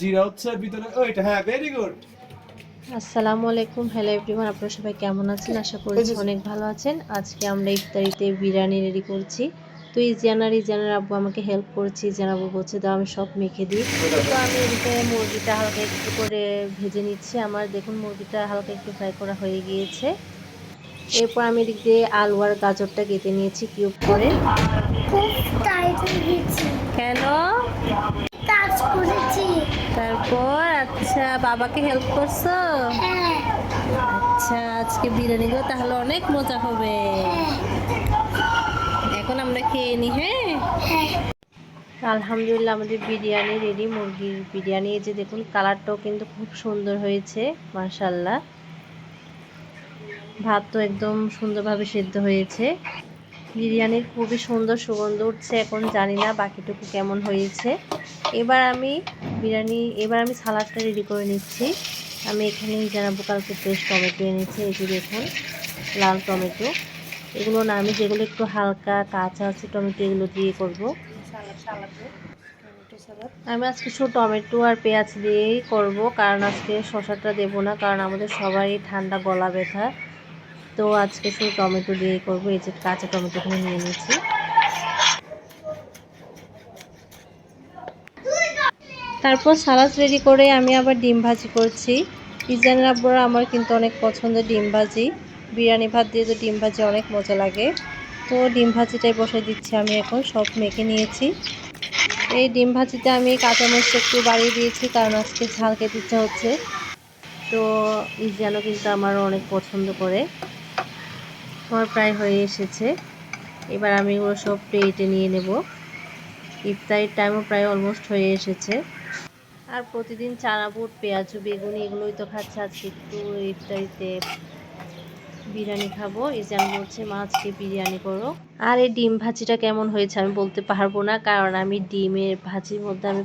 জিরা হচ্ছে ভিতরে ওইটা হ্যাঁ ভেরি গুড আসসালামু আলাইকুম। হ্যালো এভরিওয়ান আপনারা সবাই কেমন আছেন? আশা করছি অনেক ভালো আছেন। আজকে আমরা ইফতারিতে বিরিয়ানি রেডি করছি। তো এই জানার এই জানার আব্বু আমাকে হেল্প করেছি। জানাব বলছে দাও আমি সব মেখে দিই। তো আমি এদিকে মুরগিটা হালকা একটু করে ভেজে নিচ্ছি। আমার দেখুন মুরগিটা হালকা একটু ফ্রাই করা হয়ে গিয়েছে। এরপর আমি এদিক দিয়ে আলু আর গাজরটা কেটে নিয়েছি কিউব করে। কেন? তারপর আচ্ছা বাবাকে হেল্প করছ? আচ্ছা আজকে বিরিয়ানিগুলো তাহলে অনেক মজা হবে। এখন আমরা খেয়ে নি হ্যাঁ? আলহামদুলিল্লাহ, আমাদের বিরিয়ানি রেডি মুরগির বিরিয়ানি। এই যে দেখুন কালারটাও কিন্তু খুব সুন্দর হয়েছে মার্শাল্লাহ ভাত তো একদম সুন্দরভাবে সেদ্ধ হয়েছে। বিরিয়ানির খুবই সুন্দর সুগন্ধ উঠছে, এখন জানি না বাকিটুকু কেমন হয়েছে। এবার আমি বিরিয়ানি, এবার আমি সালাডটা রেডি করে নিচ্ছি। আমি এখানে জানাব কালকে ফ্রেশ টমেটো এনেছি, এই যে দেখুন, লাল টমেটো। এগুলো না, আমি যেগুলো একটু হালকা কাঁচা আছে টমেটো, এগুলো দিয়ে করব। আমি আজকে শুধু টমেটো আর পেঁয়াজ দিয়েই করব, কারণ আজকে শশাটা দেবো না, কারণ আমাদের সবারই ঠান্ডা গলা ব্যথা। তো আজকে শুধু টমেটো দিয়েই করব, এই যে কাঁচা টমেটোগুলো নিয়ে নিয়েছি তারপর সালাদ রেডি করে আমি আবার ডিম ভাজি করছি। ইজান রাব্বরা আমার কিন্তু অনেক পছন্দের ডিম ভাজি। বিরিয়ানি ভাত দিয়ে তো ডিম ভাজি অনেক মজা লাগে। তো ডিম ভাজিটাই বসে দিচ্ছি আমি এখন, সব মেখে নিয়েছি। এই ডিম ভাজিতে আমি কাঁচামরিচ একটু বাড়িয়ে দিয়েছি, কারণ আজকে ঝাল খেতে ইচ্ছা হচ্ছে। তো ইজানও কিন্তু আমারও অনেক পছন্দ করে। আমার প্রায় হয়ে এসেছে। এবার আমি ওগুলো সব প্লেটে নিয়ে নেব। ইফতারির টাইমও প্রায় অলমোস্ট হয়ে এসেছে। আর প্রতিদিন চানা বুট, পেঁয়াজু, বেগুনি এগুলোই তো খাচ্ছে আজকে একটু ইফতারিতে। বিরিয়ানি খাব ইজান বলছে মা আজকে বিরিয়ানি করো। আর এই ডিম ভাজিটা কেমন হয়েছে আমি বলতে পারব না, কারণ আমি ডিমের ভাজির মধ্যে আমি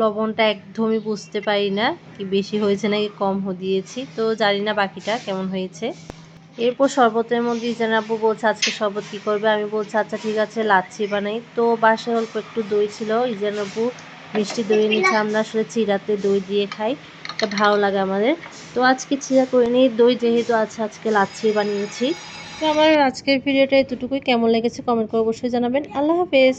লবণটা একদমই বুঝতে পারি না, কি বেশি হয়েছে নাকি কম দিয়েছি। তো জানি না বাকিটা কেমন হয়েছে। এরপর শরবতের মধ্যে ইজান আব্বু বলছে আজকে শরবত কী করবে, আমি বলছি আচ্ছা ঠিক আছে, লাচ্ছি বানাই। তো বাসায় অল্প একটু দই ছিল ইজান আব্বু মিষ্টি দই নিচ্ছে আমরা আসলে চিরাতে দই দিয়ে খাই। এটা ভালো লাগে আমাদের। তো আজকে চিরা করে নিই দই যেহেতু আছে আজকে লাচ্ছি বানিয়েছি। তো আমার আজকের ভিডিওটা এতটুকুই। কেমন লেগেছে কমেন্ট করে অবশ্যই জানাবেন। আল্লাহ হাফেজ।